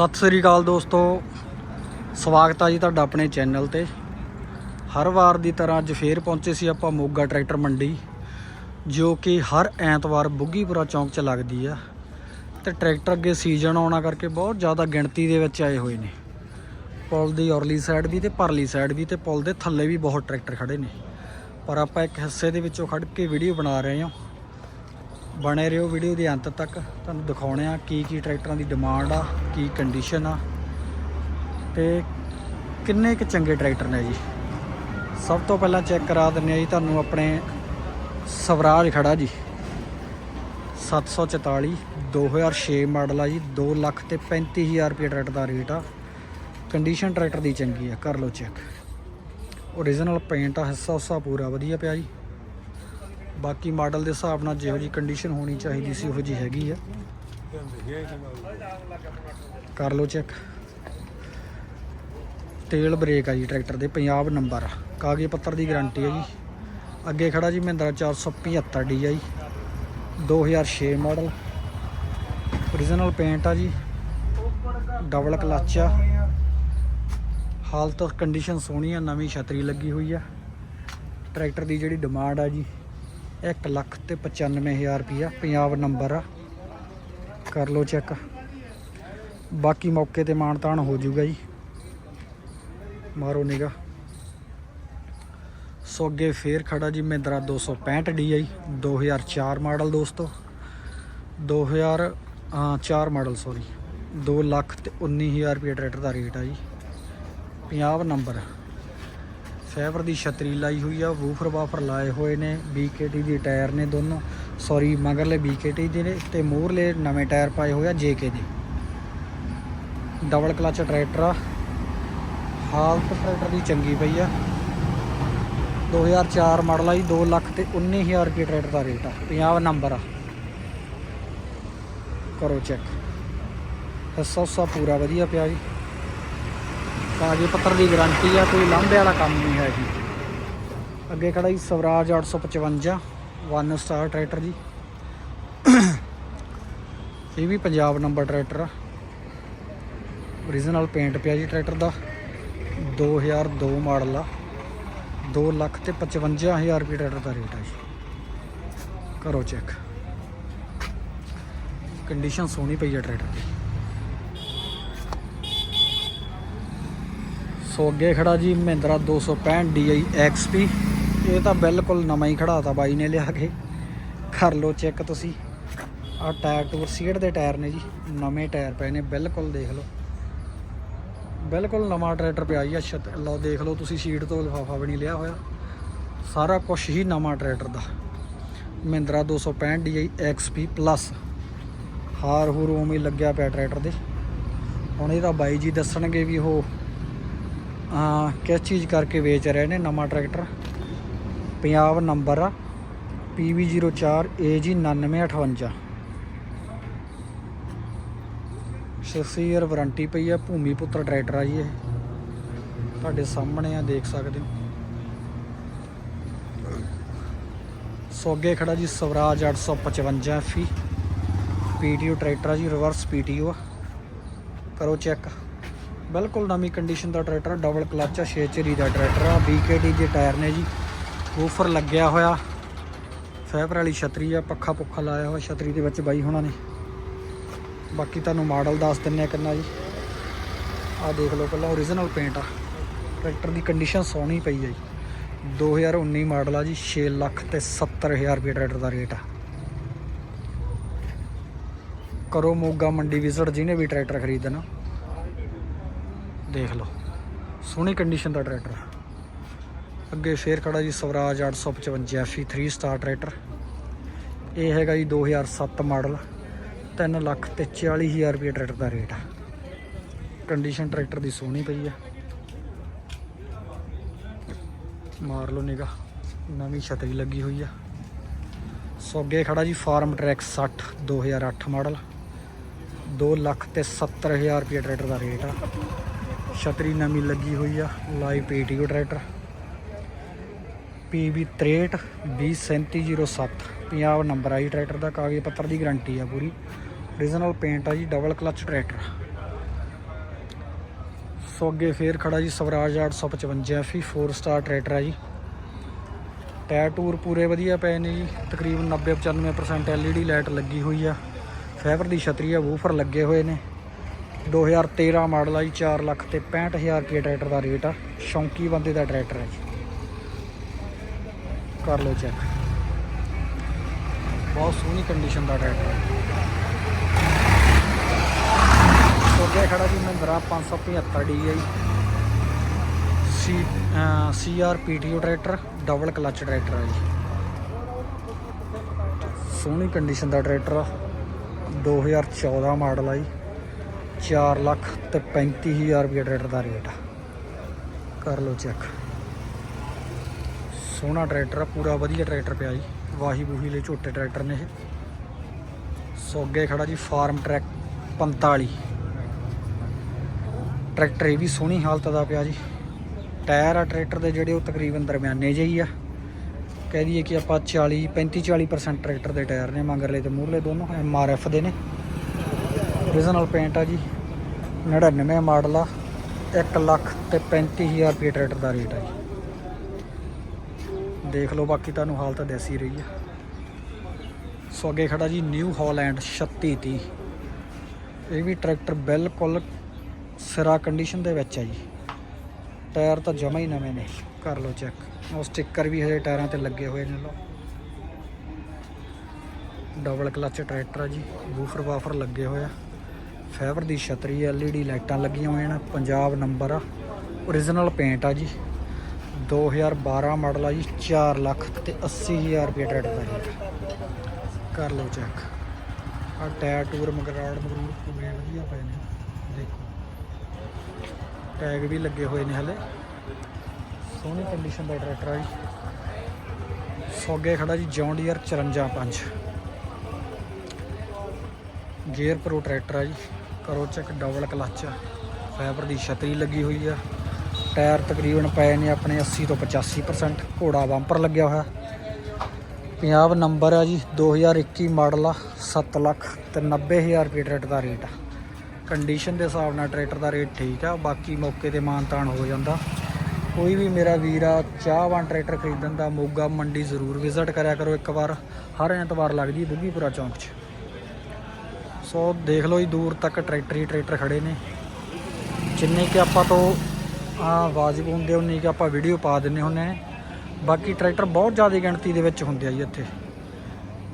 ਸਤਿ ਸ੍ਰੀ ਅਕਾਲ ਦੋਸਤੋ। ਸਵਾਗਤ ਆ ਜੀ ਤੁਹਾਡਾ ਆਪਣੇ ਚੈਨਲ ਤੇ। ਹਰ ਵਾਰ ਦੀ ਤਰ੍ਹਾਂ ਅੱਜ ਫੇਰ ਪਹੁੰਚੇ ਸੀ ਆਪਾਂ ਮੋਗਾ ਟਰੈਕਟਰ ਮੰਡੀ, ਜੋ ਕਿ ਹਰ ਐਤਵਾਰ ਬੁੱਗੀਪੁਰਾ ਚੌਂਕ 'ਚ ਲੱਗਦੀ ਆ। ਤੇ ਟਰੈਕਟਰ ਅੱਗੇ ਸੀਜ਼ਨ ਆਉਣਾ ਕਰਕੇ ਬਹੁਤ ਜ਼ਿਆਦਾ ਗਿਣਤੀ ਦੇ ਵਿੱਚ ਆਏ ਹੋਏ ਨੇ। ਪੁਲ ਦੀ ਔਰਲੀ ਸਾਈਡ ਵੀ ਤੇ ਪਰਲੀ ਸਾਈਡ ਵੀ ਤੇ ਪੁਲ ਦੇ ਥੱਲੇ ਵੀ ਬਹੁਤ ਟਰੈਕਟਰ ਖੜੇ ਨੇ। ਪਰ ਆਪਾਂ ਇੱਕ ਹਿੱਸੇ ਦੇ ਵਿੱਚੋਂ ਖੜ ਕੇ ਵੀਡੀਓ ਬਣਾ ਰਹੇ ਹਾਂ। ਬਣੇ ਰਹੋ ਵੀਡੀਓ ਦੇ ਅੰਤ ਤੱਕ। ਤੁਹਾਨੂੰ ਦਿਖਾਉਣੇ ਆ ਕੀ ਕੀ ਟਰੈਕਟਰਾਂ ਦੀ ਡਿਮਾਂਡ ਆ, ਕੀ ਕੰਡੀਸ਼ਨ ਆ। ਤੇ ਕਿੰਨੇ ਕੁ ਚੰਗੇ ਟਰੈਕਟਰ ਨੇ ਜੀ। ਸਭ ਤੋਂ ਪਹਿਲਾਂ ਚੈੱਕ ਕਰਾ ਦਿੰਨੇ ਆ ਜੀ ਤੁਹਾਨੂੰ ਆਪਣੇ ਸਵਰਾਜ ਖੜਾ ਜੀ। 744 2006 ਮਾਡਲ ਆ ਜੀ 2 ਲੱਖ ਤੇ 35000 ਰੁਪਏ ਟਰੈਕਟਰ ਦਾ ਰੇਟ ਆ। ਕੰਡੀਸ਼ਨ ਟਰੈਕਟਰ ਦੀ ਚੰਗੀ ਆ, ਕਰ ਲਓ ਚੈੱਕ ਓਰੀਜਨਲ ਪੇਂਟ ਆ ਹਿੱਸਾ ਹੁੱਸਾ ਪੂਰਾ ਵਧੀਆ ਪਿਆ ਜੀ। ਬਾਕੀ ਮਾਡਲ ਦੇ ਹਿਸਾਬ ਨਾਲ ਜਿਹੋ ਜੀ ਕੰਡੀਸ਼ਨ ਹੋਣੀ ਚਾਹੀਦੀ ਸੀ, ਉਹੋ ਜੀ ਹੈਗੀ ਆ। ਕਰ ਲਓ ਚੈੱਕ ਤੇਲ ਬ੍ਰੇਕ ਆ ਜੀ ਟਰੈਕਟਰ ਦੇ, ਪੰਜਾਬ ਨੰਬਰ ਕਾਗਜ਼ ਪੱਤਰ ਦੀ ਗਾਰੰਟੀ ਹੈ ਜੀ। ਅੱਗੇ ਖੜਾ ਜੀ Mahindra 475 DI 2006 model. Original paint ਆ ਜੀ। ਡਬਲ ਕਲੱਚ ਆ। ਹਾਲਤ ਕੰਡੀਸ਼ਨ ਸੋਹਣੀ ਆ, ਨਵੀਂ ਛਤਰੀ ਲੱਗੀ ਹੋਈ ਆ। ਟਰੈਕਟਰ ਦੀ ਜਿਹੜੀ ਡਿਮਾਂਡ ਆ ਜੀ। 1 ਲੱਖ ਤੇ 95000 ਰੁਪਿਆ ਪੰਜਾਬ ਨੰਬਰ ਆ। ਕਰ ਲਓ ਚੈੱਕ। ਬਾਕੀ ਮੌਕੇ ਤੇ ਮਾਨਤਾਨ ਹੋ ਜਾਊਗਾ ਜੀ। ਮਾਰੋ ਨਿਗਾ ਸੋ ਅੱਗੇ ਫੇਰ ਖੜਾ ਜੀ ਮਹਿੰਦਰਾ 265 DI 2004 ਮਾਡਲ ਦੋਸਤੋ। 2004 ਮਾਡਲ ਸੌਰੀ 2 ਲੱਖ ਤੇ 19000 ਰੁਪਏ ਟਰੈਕਟਰ ਦਾ ਰੇਟ ਆ ਜੀ। ਪੰਜਾਬ ਨੰਬਰ। ਫਾਈਬਰ ਦੀ ਛਤਰੀ ਲਾਈ ਹੋਈ ਆ, ਵੂਫਰ ਵਾਫਰ ਲਾਏ ਹੋਏ ਨੇ BKT ਦੇ ਟਾਇਰ ਨੇ ਦੋਨੋਂ। ਸੌਰੀ ਮਗਰਲੇ BKT ਦੇ ਨੇ ਤੇ ਮੂਹਰਲੇ ਨਵੇਂ ਟਾਇਰ ਪਾਏ ਹੋਏ ਆ JK ਦੇ। ਡਬਲ ਕਲਚ ਟਰੈਕਟਰ ਆ। ਹਾਲਤ ਟਰੈਕਟਰ ਦੀ ਚੰਗੀ ਪਈ ਆ। 2004 ਮਾਡਲ ਆ ਜੀ 2 ਲੱਖ ਤੇ 19000 ਰੁਪਏ ਟਰੈਕਟਰ ਦਾ ਰੇਟ ਆ। ਪੰਜਾਬ ਨੰਬਰ ਆ। ਕਰੋ ਚੈੱਕ ਹਿੱਸਾ ਹੁੱਸਾ ਪੂਰਾ ਵਧੀਆ ਪਿਆ ਜੀ। ਕਾਗਜ਼ ਪੱਤਰ ਦੀ ਗਾਰੰਟੀ ਆ, ਕੋਈ ਲਾਂਭੇ ਵਾਲਾ ਕੰਮ ਨਹੀਂ ਹੈ ਜੀ। ਅੱਗੇ ਖੜਾ ਜੀ ਸਵਰਾਜ 855 ਵਨ ਸਟਾਰ ਟਰੈਕਟਰ ਜੀ। ਇਹ ਵੀ ਪੰਜਾਬ ਨੰਬਰ ਟਰੈਕਟਰ ਆ। ਓਰੀਜਨਲ ਪੇਂਟ ਪਿਆ ਜੀ ਟਰੈਕਟਰ ਦਾ। 2002 ਮਾਡਲ ਆ। 2 ਲੱਖ ਤੇ 55000 ਰੁਪਏ ਟਰੈਕਟਰ ਦਾ ਰੇਟ ਆ ਜੀ। ਕਰੋ ਚੈੱਕ ਕੰਡੀਸ਼ਨ ਸੋਹਣੀ ਪਈ ਆ ਟਰੈਕਟਰ ਦੀ। ਸੋ ਅੱਗੇ ਖੜਾ ਜੀ ਮਹਿੰਦਰਾ 265 DI XP ਇਹ ਤਾਂ ਬਿਲਕੁਲ ਨਵਾਂ ਹੀ ਖੜਾਤਾ ਬਾਈ ਨੇ ਲਿਆ ਕੇ। ਕਰ ਲਓ ਚੈੱਕ ਤੁਸੀਂ। ਆ ਟਾਇਰ ਟੂਰ ਸੀਟ ਦੇ ਟਾਇਰ ਨੇ ਜੀ। ਨਵੇਂ ਟਾਇਰ ਪਏ ਨੇ, ਬਿਲਕੁਲ ਦੇਖ ਲਓ। ਬਿਲਕੁਲ ਨਵਾਂ ਟਰੈਕਟਰ ਪਿਆ ਜੀ ਅੱਛਾ ਲਓ ਦੇਖ ਲਓ ਤੁਸੀਂ ਸੀਟ ਤੋਂ ਲਿਫਾਫਾ ਵੀ ਨਹੀਂ ਲਿਆ ਹੋਇਆ। ਸਾਰਾ ਕੁਝ ਹੀ ਨਵਾਂ ਟਰੈਕਟਰ ਦਾ। ਮਹਿੰਦਰਾ 265 DI XP ਪਲੱਸ ਹਾਰ ਹੂਰ ਉਵੇਂ ਹੀ ਲੱਗਿਆ ਪਿਆ ਟਰੈਕਟਰ ਦੇ। ਹੁਣ ਤਾਂ ਬਾਈ ਜੀ ਦੱਸਣਗੇ ਵੀ ਉਹ ਕਿਸ ਚੀਜ਼ ਕਰਕੇ ਵੇਚ ਰਹੇ ਨੇ ਨਵਾਂ ਟਰੈਕਟਰ? ਪੰਜਾਬ ਨੰਬਰ ਆ PV04 AG 9958 6 ਇਅਰ ਵਾਰੰਟੀ ਪਈ ਆ, ਭੂਮੀ ਪੁੱਤਰ ਟਰੈਕਟਰ ਆ ਜੀ ਇਹ। ਤੁਹਾਡੇ ਸਾਹਮਣੇ ਆ, ਦੇਖ ਸਕਦੇ ਹੋ। ਸੋ ਅੱਗੇ ਖੜਾ ਜੀ, ਸਵਰਾਜ 855 FE PTO ਟਰੈਕਟਰ ਆ ਜੀ, ਰਿਵਰਸ PTO ਆ। ਕਰੋ ਚੈੱਕ। ਬਿਲਕੁਲ ਨਵੀਂ ਕੰਡੀਸ਼ਨ ਦਾ ਟਰੈਕਟਰ ਡਬਲ ਕਲਚ ਆ 6 ਚਰੀ ਦਾ ਟਰੈਕਟਰ ਆ BKT ਦੇ ਟਾਇਰ ਨੇ ਜੀ। ਵੂਫਰ ਲੱਗਿਆ ਹੋਇਆ ਫਾਈਬਰ ਵਾਲੀ ਛਤਰੀ ਆ, ਪੱਖਾ ਪੁੱਖਾ ਲਾਇਆ ਹੋਇਆ, ਛਤਰੀ ਦੇ ਵਿੱਚ ਬਾਈ ਹੋਣਾ ਨੇ। ਬਾਕੀ ਤੁਹਾਨੂੰ ਮਾਡਲ ਦੱਸ ਦਿੰਨੇ ਆ ਕਿੰਨਾ ਜੀ। ਆ ਦੇਖ ਲਓ ਪਹਿਲਾਂ ਓਰੀਜਨਲ ਪੇਂਟ ਆ। ਟਰੈਕਟਰ ਦੀ ਕੰਡੀਸ਼ਨ ਸੋਹਣੀ ਪਈ ਆ ਜੀ। 2019 ਮਾਡਲ ਆ ਜੀ 6 ਲੱਖ ਤੇ 70000 ਰੁਪਏ ਟਰੈਕਟਰ ਦਾ ਰੇਟ ਆ। ਕਰੋ ਮੋਗਾ ਮੰਡੀ ਵਿਜ਼ਿਟ ਜਿਹਨੇ ਵੀ ਟਰੈਕਟਰ ਖਰੀਦਣਾ ਦੇਖ ਲਓ। ਸੋਹਣੀ ਕੰਡੀਸ਼ਨ ਦਾ ਟਰੈਕਟਰ ਅੱਗੇ ਫੇਰ ਖੜਾ ਜੀ, ਸਵਰਾਜ 855 FE 3 ਸਟਾਰ ਟਰੈਕਟਰ ਇਹ ਹੈਗਾ ਜੀ 2007 ਮਾਡਲ 3 ਲੱਖ ਤੇ 40000 ਰੁਪਏ ਟਰੈਕਟਰ ਦਾ ਰੇਟ ਆ। ਕੰਡੀਸ਼ਨ ਟਰੈਕਟਰ ਦੀ ਸੋਹਣੀ ਪਈ ਆ। ਮਾਰ ਲਓ ਨਿਗਾ ਨਵੀਂ ਛਤਰੀ ਲੱਗੀ ਹੋਈ ਆ। ਸੋ ਅੱਗੇ ਖੜਾ ਜੀ ਫਾਰਮ ਟਰੈਕ 60 2008 ਮਾਡਲ 2 ਲੱਖ ਤੇ 70000 ਰੁਪਏ ਟਰੈਕਟਰ ਦਾ ਰੇਟ ਆ। ਛਤਰੀ ਨਵੀਂ ਲੱਗੀ ਹੋਈ ਆ live PTO tractor PB 63 23707 Punjab number ਆ ਜੀ ਟਰੈਕਟਰ ਦਾ, ਕਾਗਜ਼ ਪੱਤਰ ਦੀ ਗਾਰੰਟੀ ਆ ਪੂਰੀ। ਓਰੀਜਨਲ ਪੇਂਟ ਆ ਜੀ ਡਬਲ ਕਲਚ ਟਰੈਕਟਰ ਸੋ ਅੱਗੇ ਫੇਰ ਖੜਾ ਜੀ ਸਵਰਾਜ 855 ਫੀ 4 ਸਟਾਰ ਟਰੈਕਟਰ ਆ ਜੀ। ਟਾਇਰ ਟੂਰ ਪੂਰੇ ਵਧੀਆ ਪਏ ਨੇ ਜੀ, ਤਕਰੀਬਨ 90 95% LED ਲਾਈਟ ਲੱਗੀ ਹੋਈ ਆ। ਫਾਈਬਰ ਦੀ ਛਤਰੀ ਆ ਵੂਫਰ ਲੱਗੇ ਹੋਏ ਨੇ। 2013 ਮਾਡਲ ਆ ਜੀ 4 ਲੱਖ ਤੇ 65000 ਰੁਪਏ ਟਰੈਕਟਰ ਦਾ ਰੇਟ ਆ। ਸ਼ੌਂਕੀ ਬੰਦੇ ਦਾ ਟਰੈਕਟਰ ਹੈ ਜੀ। ਕਰ ਲਓ ਚੈੱਕ ਬਹੁਤ ਸੋਹਣੀ ਕੰਡੀਸ਼ਨ ਦਾ ਟਰੈਕਟਰ ਹੈ ਸੋ ਖੜਾ ਜੀ Mahindra 575 DI C C R PTO tractor double clutch tractor ਹੈ ਜੀ। ਸੋਹਣੀ ਕੰਡੀਸ਼ਨ ਦਾ ਟਰੈਕਟਰ ਆ। 2014 ਮਾਡਲ ਆ ਜੀ। 4 ਲੱਖ ਤੇ 35000 ਰੁਪਏ ਟਰੈਕਟਰ ਦਾ ਰੇਟ ਆ। ਕਰ ਲਓ ਚੈੱਕ। ਸੋਹਣਾ ਟਰੈਕਟਰ ਆ, ਪੂਰਾ ਵਧੀਆ ਟਰੈਕਟਰ ਪਿਆ ਜੀ। ਵਾਹੀ ਬੂਹੀ ਲਈ ਝੋਟੇ ਟਰੈਕਟਰ ਨੇ ਇਹ। ਸੋ ਅੱਗੇ ਖੜਾ ਜੀ, ਫਾਰਮ ਟਰੈਕ 45 ਟਰੈਕਟਰ ਇਹ ਵੀ ਸੋਹਣੀ ਹਾਲਤ ਦਾ ਪਿਆ ਜੀ। ਟਾਇਰ ਆ ਟਰੈਕਟਰ ਦੇ ਜਿਹੜੇ, ਉਹ ਤਕਰੀਬਨ ਦਰਮਿਆਨੇ ਜਿਹੇ ਹੀ ਆ। ਕਹਿ ਦਈਏ ਕਿ ਆਪਾਂ 40 35 40% ਟਰੈਕਟਰ ਦੇ ਟਾਇਰ ਨੇ, ਮੰਗਰਲੇ ਤੇ ਮੂਹਰਲੇ ਦੋਨੋਂ, ਐਮ ਆਰ ਐਫ ਦੇ ਨੇ। ਓਰੀਜਨਲ ਪੇਂਟ ਆ ਜੀ 99 ਮਾਡਲ ਆ 1 ਲੱਖ ਤੇ 35000 ਰੁਪਏ ਟਰੈਕਟਰ ਦਾ ਰੇਟ ਆ ਜੀ। ਦੇਖ ਲਓ ਬਾਕੀ ਤੁਹਾਨੂੰ ਹਾਲਤ ਦੱਸ ਰਹੀ ਆ। ਸੋ ਅੱਗੇ ਖੜਾ ਜੀ ਨਿਊ ਹਾਲੈਂਡ 3630 ਇਹ ਵੀ ਟਰੈਕਟਰ ਬਿਲਕੁਲ ਸਿਰਾ ਕੰਡੀਸ਼ਨ ਦੇ ਵਿੱਚ ਆ ਜੀ। ਟਾਇਰ ਤਾਂ ਜਮਾ ਹੀ ਨਵੇਂ ਨੇ, ਕਰ ਲਓ ਚੈੱਕ ਉਹ ਸਟicker ਵੀ ਹਜੇ ਟਾਇਰਾਂ ਤੇ ਲੱਗੇ ਹੋਏ ਨੇ ਲੋ ਡਬਲ ਕਲਚ ਟਰੈਕਟਰ ਆ ਜੀ ਬੂਫਰ ਵਾਫਰ ਲੱਗੇ ਹੋਏ ਆ। ਫਾਈਬਰ ਦੀ ਛਤਰੀ ਐਲਈਡੀ ਲਾਈਟਾਂ ਲੱਗੀਆਂ ਹੋਈਆਂ ਨੇ, ਪੰਜਾਬ ਨੰਬਰ ਆ। Origignal ਪੇਂਟ ਆ ਜੀ। 2012 ਮਾਡਲ ਆ ਜੀ 4 ਲੱਖ ਤੇ 80000 ਰੁਪਏ ਟਰੈਕਟਰ ਦਾ ਰੇਟ ਕਰ ਲਓ ਚੈੱਕ ਆ ਟਾਇਰ ਟੂਰ ਮਗਰਾੜ ਮਗਰੂਰ ਪੂਰੇ ਵਧੀਆ ਪਏ ਨੇ। ਦੇਖੋ। ਟੈਗ ਵੀ ਲੱਗੇ ਹੋਏ ਨੇ ਹਲੇ। ਸੋਹਣੀ ਕੰਡੀਸ਼ਨ ਦਾ ਟਰੈਕਟਰ ਆ ਜੀ। ਸੋਗੇ ਖੜਾ ਜੀ John Deere 54 gear pro tractor ਆ ਜੀ। ਕਰੋ ਚੈੱਕ ਡਬਲ ਕਲੱਚ ਆ ਫਾਈਬਰ ਦੀ ਛਤਰੀ ਲੱਗੀ ਹੋਈ ਆ। ਟਾਇਰ ਤਕਰੀਬਨ ਪਏ ਨੇ ਆਪਣੇ 80 ਤੋਂ 85% ਘੋੜਾ ਬੰਪਰ ਲੱਗਿਆ ਹੋਇਆ। ਪੰਜਾਬ ਨੰਬਰ ਆ ਜੀ 2021 ਮਾਡਲ ਆ 7 ਲੱਖ ਤੇ 90000 ਰੁਪਏ ਟਰੈਕਟਰ ਦਾ ਰੇਟ ਆ। ਕੰਡੀਸ਼ਨ ਦੇ ਹਿਸਾਬ ਨਾਲ ਟਰੈਕਟਰ ਦਾ ਰੇਟ ਠੀਕ ਆ, ਬਾਕੀ ਮੌਕੇ ਤੇ ਮਾਨਤਾਨ ਹੋ ਜਾਂਦਾ। ਕੋਈ ਵੀ ਮੇਰਾ ਵੀਰ ਆ, ਚਾਹਵਾਨ ਟਰੈਕਟਰ ਖਰੀਦਣ ਦਾ ਮੋਗਾ ਮੰਡੀ ਜ਼ਰੂਰ ਵਿਜ਼ਿਟ ਕਰਿਆ ਕਰੋ ਇੱਕ ਵਾਰ। ਹਰ ਐਤਵਾਰ ਲੱਗਦੀ ਬੁੱਗੀਪੁਰਾ ਚੌਂਕ 'ਚ। ਸੋ ਦੇਖ ਲਓ ਜੀ, ਦੂਰ ਤੱਕ ਟਰੈਕਟਰ ਹੀ ਟਰੈਕਟਰ ਖੜੇ ਨੇ। ਜਿੰਨੇ ਕਿ ਆਪਾਂ ਤੋਂ, ਆ ਵਾਜਬ ਹੁੰਦੇ ਉਨੀ ਕਿ ਆਪਾਂ ਵੀਡੀਓ ਪਾ ਦਿੰਨੇ ਹੁੰਨੇ ਨੇ ਬਾਕੀ ਟਰੈਕਟਰ ਬਹੁਤ ਜ਼ਿਆਦਾ ਗਿਣਤੀ ਦੇ ਵਿੱਚ ਹੁੰਦੇ ਆ ਜੀ ਇੱਥੇ।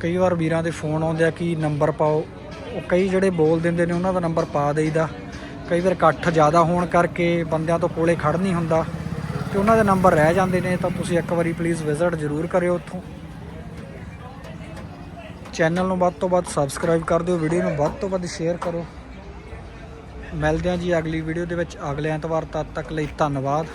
ਕਈ ਵਾਰ ਵੀਰਾਂ ਦੇ ਫੋਨ ਆਉਂਦੇ ਆ ਕਿ ਨੰਬਰ ਪਾਓ। ਉਹ ਕਈ ਜਿਹੜੇ ਬੋਲ ਦਿੰਦੇ ਨੇ, ਉਹਨਾਂ ਦਾ ਨੰਬਰ ਪਾ ਦੇਈਦਾ। ਕਈ ਵਾਰ ਇਕੱਠ ਜ਼ਿਆਦਾ ਹੋਣ ਕਰਕੇ ਬੰਦਿਆਂ ਤੋਂ ਕੋਲੇ ਖੜ ਨਹੀਂ ਹੁੰਦਾ। ਤੇ ਉਹਨਾਂ ਦੇ ਨੰਬਰ ਰਹਿ ਜਾਂਦੇ ਨੇ, ਤਾਂ ਤੁਸੀਂ ਇੱਕ ਵਾਰੀ ਪਲੀਜ਼ ਵਿਜ਼ਿਟ ਜ਼ਰੂਰ ਕਰਿਓ ਉੱਥੋਂ। ਚੈਨਲ ਨੂੰ ਵੱਧ ਤੋਂ ਵੱਧ ਸਬਸਕ੍ਰਾਈਬ ਕਰ ਦਿਓ ਵੀਡੀਓ ਨੂੰ ਵੱਧ ਤੋਂ ਵੱਧ ਸ਼ੇਅਰ ਕਰੋ। ਮਿਲਦੇ ਹਾਂ ਜੀ ਅਗਲੀ ਵੀਡੀਓ ਦੇ ਵਿੱਚ। ਅਗਲੇ ਐਤਵਾਰ ਤਦ ਤੱਕ ਲਈ ਧੰਨਵਾਦ।